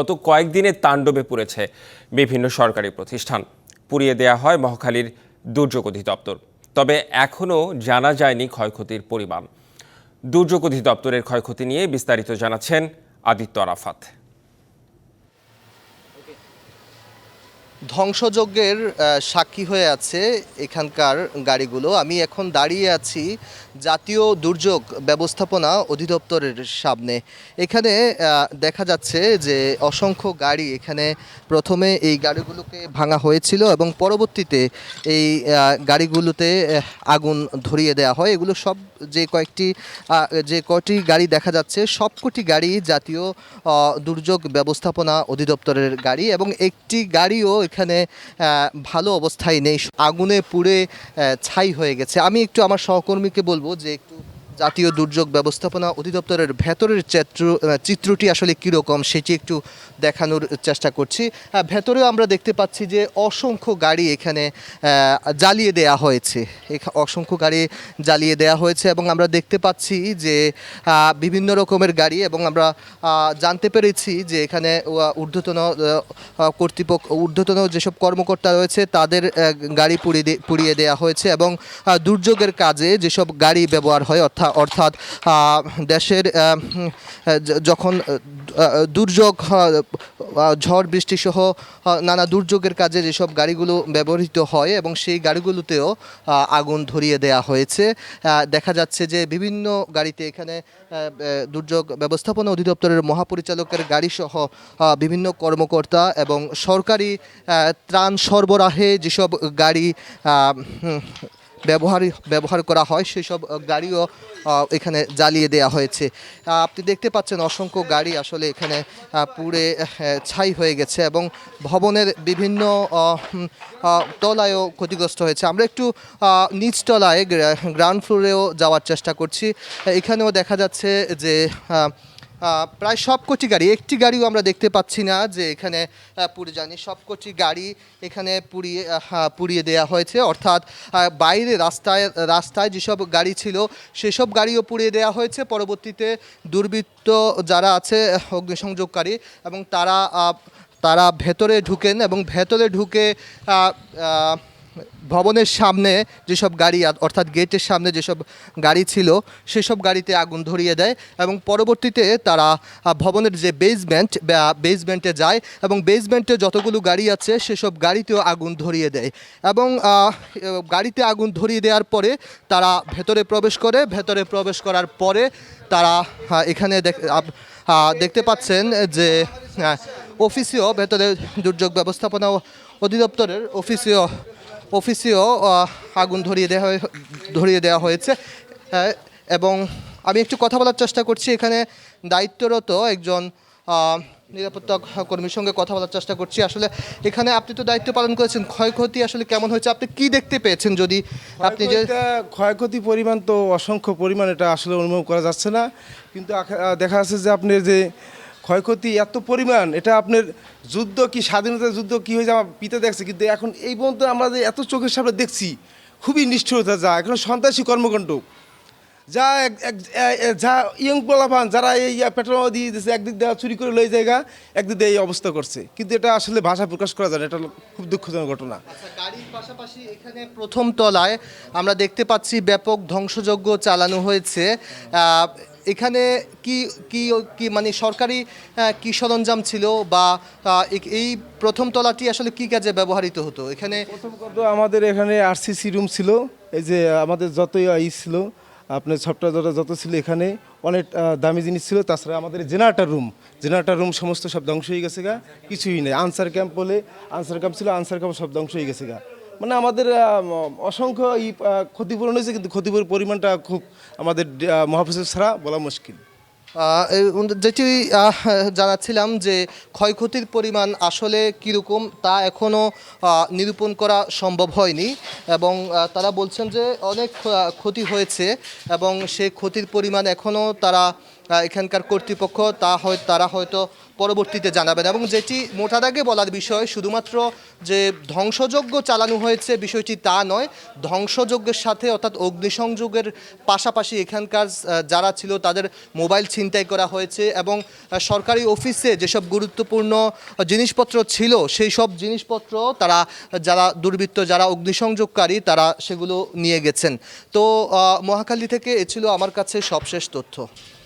গত কয়েকদিনে তাণ্ডবে পড়েছে বিভিন্ন সরকারি প্রতিষ্ঠান। পুড়িয়ে দেয়া হয় মহাখালীর দুর্যোগ অধিদপ্তর। তবে এখনও জানা যায়নি ক্ষয়ক্ষতির পরিমাণ। দুর্যোগ অধিদপ্তরের ক্ষয়ক্ষতি নিয়ে বিস্তারিত জানাচ্ছেন আদিত্য আরাফাত। ধ্বংসযজ্ঞের সাক্ষী হয়ে আছে এখানকার গাড়িগুলো। আমি এখন দাঁড়িয়ে আছি জাতীয় দুর্যোগ ব্যবস্থাপনা অধিদপ্তরের সামনে। এখানে দেখা যাচ্ছে যে অসংখ্য গাড়ি এখানে প্রথমে এই গাড়িগুলোকে ভাঙা হয়েছিল এবং পরবর্তীতে এই গাড়িগুলোতে আগুন ধরিয়ে দেওয়া হয়। এগুলো সব যে কয়েকটি যে কয়টি গাড়ি দেখা যাচ্ছে, সবকটি গাড়ি জাতীয় দুর্যোগ ব্যবস্থাপনা অধিদপ্তরের গাড়ি এবং একটি গাড়িও এখানে ভালো অবস্থায় নেই, আগুনে পুড়ে ছাই হয়ে গেছে। আমি একটু আমার সহকর্মীকে বলব যে একটু জাতীয় দুর্যোগ ব্যবস্থাপনা অধিদপ্তরের ভেতরের চিত্র চিত্রটি আসলে কীরকম সেটি একটু দেখানোর চেষ্টা করছি। ভেতরেও আমরা দেখতে পাচ্ছি যে অসংখ্য গাড়ি এখানে জ্বালিয়ে দেয়া হয়েছে। অসংখ্য গাড়ি জ্বালিয়ে দেয়া হয়েছে এবং আমরা দেখতে পাচ্ছি যে বিভিন্ন রকমের গাড়ি এবং আমরা জানতে পেরেছি যে এখানে ঊর্ধ্বতন কর্তৃপক্ষ, ঊর্ধ্বতন যেসব কর্মকর্তা রয়েছে তাদের গাড়ি পুড়িয়ে পুড়িয়ে দেওয়া হয়েছে এবং দুর্যোগের কাজে যেসব গাড়ি ব্যবহার হয় অর্থাৎ অর্থাৎ দেশের যখন দুর্যোগ ঝড় বৃষ্টি সহ নানা দুর্যোগের কাজে যেসব গাড়িগুলো ব্যবহৃত হয় এবং সেই গাড়িগুলোতেও আগুন ধরিয়ে দেয়া হয়েছে। দেখা যাচ্ছে যে বিভিন্ন গাড়িতে এখানে দুর্যোগ ব্যবস্থাপনা অধিদপ্তরের মহাপরিচালকের গাড়ি সহ বিভিন্ন কর্মকর্তা এবং সরকারি ত্রাণ সরবরাহে যেসব গাড়ি ব্যবহার ব্যবহার করা হয়, সেসব গাড়িও এখানে জ্বালিয়ে দেওয়া হয়েছে। আপনি দেখতে পাচ্ছেন অসংখ্য গাড়ি আসলে এখানে পুড়ে ছাই হয়ে গেছে এবং ভবনের বিভিন্ন তলায়ও ক্ষতিগ্রস্ত হয়েছে। আমরা একটু নিচ তলায় গ্রাউন্ড ফ্লোরেও যাওয়ার চেষ্টা করছি। এখানেও দেখা যাচ্ছে যে প্রায় সবকটি গাড়ি একটি গাড়িও আমরা দেখতে পাচ্ছি না যে এখানে পুড়ে যায়নি। সবকটি গাড়ি এখানে পুড়িয়ে হ্যাঁ, পুড়িয়ে দেওয়া হয়েছে। অর্থাৎ বাইরে রাস্তায় রাস্তায় যেসব গাড়ি ছিল সেসব গাড়িও পুড়িয়ে দেওয়া হয়েছে। পরবর্তীতে দুর্বৃত্ত যারা আছে অগ্নিসংযোগকারী এবং তারা তারা ভেতরে ঢুকেন এবং ভেতরে ঢুকে ভবনের সামনে যেসব গাড়ি, অর্থাৎ গেটের সামনে যেসব গাড়ি ছিল, সেসব গাড়িতে আগুন ধরিয়ে দেয় এবং পরবর্তীতে তারা ভবনের যে বেসমেন্ট বেসমেন্টে যায় এবং বেসমেন্টে যতগুলো গাড়ি আছে, সেসব গাড়িতেও আগুন ধরিয়ে দেয় এবং গাড়িতে আগুন ধরিয়ে দেওয়ার পরে তারা ভেতরে প্রবেশ করে। ভেতরে প্রবেশ করার পরে তারা এখানে দেখ- দেখতে পাচ্ছেন যে অফিসেও ভেতরে দুর্যোগ ব্যবস্থাপনা অধিদপ্তরের অফিসেও অফিসেও আগুন ধরিয়ে দেওয়া ধরিয়ে দেওয়া হয়েছে। এবং আমি একটু কথা বলার চেষ্টা করছি। এখানে দায়িত্বরত একজন নিরাপত্তা কর্মীর সঙ্গে কথা বলার চেষ্টা করছি। আসলে এখানে আপনি তো দায়িত্ব পালন করেছেন। ক্ষয়ক্ষতি আসলে কেমন হয়েছে? আপনি কি দেখতে পেয়েছেন যদি আপনি যে ক্ষয়ক্ষতি পরিমাণ তো অসংখ্য পরিমাণ, এটা আসলে অনুভব করা যাচ্ছে না। কিন্তু দেখা যাচ্ছে যে আপনি যে ক্ষয়ক্ষতি এত পরিমাণ এটা আপনার যুদ্ধ কি স্বাধীনতা যুদ্ধ কি হয়েছে আমার পিতা দেখছে কিন্তু এখন এই পর্যন্ত আমরা যে এত চোখের সামনে দেখছি খুবই নিষ্ঠুরতা যা এখন সন্ত্রাসী কর্মকাণ্ড। যা যা ইয়ং পোলাপান যারা এই পেট্রোল দিয়ে দিয়েছে একদিক দিয়ে চুরি করে লই জায়গা একদিক দিয়ে এই অবস্থা করছে। কিন্তু এটা আসলে ভাষা প্রকাশ করা যায় না এটা খুব দুঃখজনক ঘটনা। আচ্ছা, গাড়ির পাশাপাশি এখানে প্রথম তলায় আমরা দেখতে পাচ্ছি ব্যাপক ধ্বংসযজ্ঞ চালানো হয়েছে। এখানে কি কি কি মানে সরকারি কি সরঞ্জাম ছিল বা এই প্রথম তলাটি আসলে কি কাজে ব্যবহৃত হতো? এখানে প্রথম কথা আমাদের এখানে আরসিসি রুম ছিল, এই যে আমাদের যতই ই ছিল, আপনার সফটওয়্যার যত ছিল এখানে, অনেক দামি জিনিস ছিল, তাছাড়া আমাদের জেনারেটার রুম জেনারেটার রুম সমস্ত সব ধ্বংস হয়ে গেছে গা, কিছুই নেই। আনসার ক্যাম্প বলে আনসার ক্যাম্প ছিল আনসার ক্যাম্প সব ধ্বংস হয়ে গেছে গা। মানে আমাদের অসংখ্য ই আহ, ক্ষতিপূরণ হয়েছে কিন্তু ক্ষতিপূরণ পরিমাণটা খুব আমাদের মহাপ্রসাদ ছাড়া বলা মুশকিল। এই যেটি জানাচ্ছিলাম যে ক্ষয়ক্ষতির পরিমাণ আসলে কীরকম তা এখনও নিরূপণ করা সম্ভব হয়নি এবং তারা বলছেন যে অনেক ক্ষতি হয়েছে এবং সে ক্ষতির পরিমাণ এখনও তারা এখানকার কর্তৃপক্ষ তা হয় তারা হয়তো পরবর্তীতে জানাবেন এবং যেটি মোটা দাগে বলার বিষয় শুধুমাত্র যে ধ্বংসযজ্ঞ চালানো হয়েছে বিষয়টি তা নয় ধ্বংসযজ্ঞের সাথে অর্থাৎ অগ্নিসংযোগের পাশাপাশি এখানকার যারা ছিল তাদের মোবাইল ছিনতাই করা হয়েছে এবং সরকারি অফিসে যেসব গুরুত্বপূর্ণ জিনিসপত্র ছিল সেই সব জিনিসপত্র তারা যারা দুর্বৃত্ত যারা অগ্নিসংযোগকারী তারা সেগুলো নিয়ে গেছেন। তো আহ, মহাখালী থেকে এ ছিল আমার কাছে সবশেষ তথ্য।